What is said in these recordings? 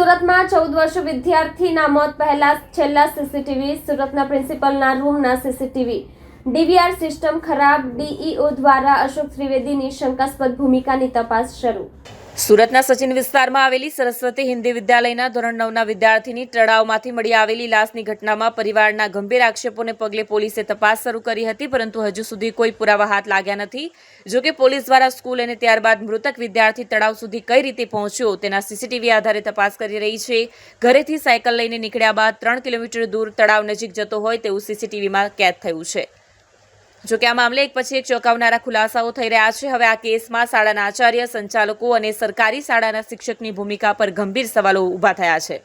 સુરતમાં ચૌદ વર્ષ વિદ્યાર્થીના મોત પહેલા છેલ્લા સીસીટીવી સુરતના પ્રિન્સિપલના રૂમના સીસીટીવી ડીવીઆર સિસ્ટમ ખરાબ, ડીઈઓ દ્વારા અશોક ત્રિવેદીની શંકાસ્પદ ભૂમિકાની તપાસ શરૂ. સુરતના સચિન વિસ્તારમાં આવેલી સરસ્વતી હિન્દી વિદ્યાલયના ધોરણ નવના વિદ્યાર્થીની તળાવમાંથી મળી આવેલી લાશની ઘટનામાં પરિવારના ગંભીર આક્ષેપોને પગલે પોલીસે તપાસ શરૂ કરી હતી, પરંતુ હજુ સુધી કોઈ પુરાવા હાથ લાગ્યા નથી. જોકે પોલીસ દ્વારા સ્કૂલ અને ત્યારબાદ મૃતક વિદ્યાર્થી તળાવ સુધી કઈ રીતે પહોંચ્યો તેના સીસીટીવી આધારે તપાસ કરી રહી છે. ઘરેથી સાયકલ લઈને નીકળ્યા બાદ ત્રણ કિલોમીટર દૂર તળાવ નજીક જતો હોય તેવું સીસીટીવીમાં કેદ થયું છે. જો કે આ મામલે એક પછી એક ચોંકાવનારા ખુલાસાઓ થઈ રહ્યા છે. હવે આ કેસમાં શાળાના આચાર્ય, સંચાલકો અને સરકારી શાળાના શિક્ષકની ભૂમિકા પર ગંભીર સવાલો ઊભા થયા છે.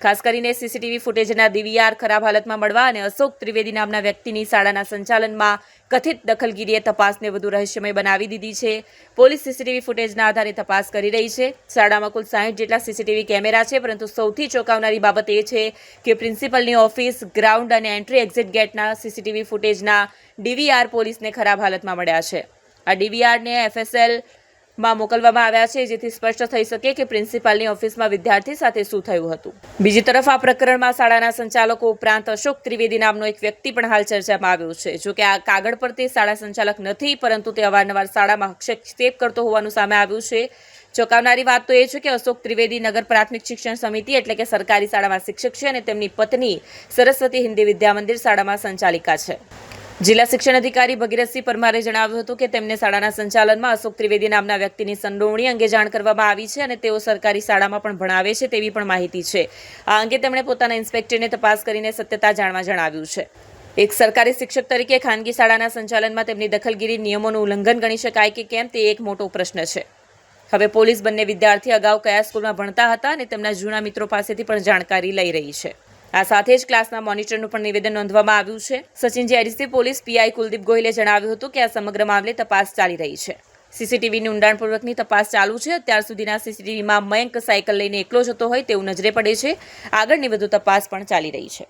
ખાસ કરીને સીસીટીવી ફૂટેજના ડીવીઆર ખરાબ હાલતમાં મળવા અને અશોક ત્રિવેદી નામના વ્યક્તિની શાળાના સંચાલનમાં કથિત દખલગીરીએ તપાસને વધુ રહસ્યમય બનાવી દીધી છે. પોલીસ સીસીટીવી ફૂટેજના આધારે તપાસ કરી રહી છે. શાળામાં કુલ સાહીઠ જેટલા સીસીટીવી કેમેરા છે, પરંતુ સૌથી ચોંકાવનારી બાબત એ છે કે પ્રિન્સિપલની ઓફિસ, ગ્રાઉન્ડ અને એન્ટ્રી એક્ઝિટ ગેટના સીસીટીવી ફૂટેજના ડીવીઆર પોલીસને ખરાબ હાલતમાં મળ્યા છે. આ ડીવીઆરને એફએસએલ માં મોકલવામાં આવ્યા છે, જેથી સ્પષ્ટ થઈ શકે કે પ્રિન્સિપાલની ઓફિસમાં વિદ્યાર્થી સાથે શું થયું હતું. બીજી તરફ આ પ્રકરણમાં શાળાના સંચાલકો ઉપરાંત અશોક ત્રિવેદી નામનો એક વ્યક્તિ પણ હાલ ચર્ચામાં આવ્યો છે. જો કે આ કાગળ પર તે શાળા સંચાલક નથી, પરંતુ તે અવારનવાર શાળામાં હસ્તક્ષેપ કરતો હોવાનું સામે આવ્યું છે. ચોંકાવનારી વાત તો એ છે કે અશોક ત્રિવેદી નગર પ્રાથમિક શિક્ષણ સમિતિ એટલે કે સરકારી શાળામાં શિક્ષક છે અને તેમની પત્ની સરસ્વતી હિન્દી વિદ્યા મંદિર શાળામાં સંચાલિકા છે. જિલ્લા શિક્ષણ અધિકારી ભગીરથસિંહ પરમારે જણાવ્યું હતું કે તેમને શાળાના સંચાલનમાં અશોક ત્રિવેદી નામના વ્યક્તિની સંડોવણી અંગે જાણ કરવામાં આવી છે અને તેઓ સરકારી શાળામાં પણ ભણાવે છે તેવી પણ માહિતી છે. આ અંગે તેમણે પોતાના ઇન્સ્પેક્ટરને તપાસ કરીને સત્યતા જાણવા જણાવ્યું છે. એક સરકારી શિક્ષક તરીકે ખાનગી શાળાના સંચાલનમાં તેમની દખલગીરી નિયમોનું ઉલ્લંઘન ગણી શકાય કે કેમ તે એક મોટો પ્રશ્ન છે. હવે પોલીસ બંને વિદ્યાર્થી અગાઉ કયા સ્કૂલમાં ભણતા હતા અને તેમના જૂના મિત્રો પાસેથી પણ જાણકારી લઈ રહી છે. આ સાથે જ ક્લાસના મોનિટરનું પણ નિવેદન નોંધવામાં આવ્યું છે. સચિન જેરીસી પોલીસ પીઆઈ કુલદીપ ગોહિલે જણાવ્યું હતું કે આ સમગ્ર મામલે તપાસ ચાલી રહી છે. સીસીટીવીની ઊંડાણપૂર્વકની તપાસ ચાલુ છે. અત્યાર સુધીના સીસીટીવીમાં મયંક સાયકલ લઈને એકલો જતો હોય તેવું નજરે પડે છે. આગળની વધુ તપાસ પણ ચાલી રહી છે.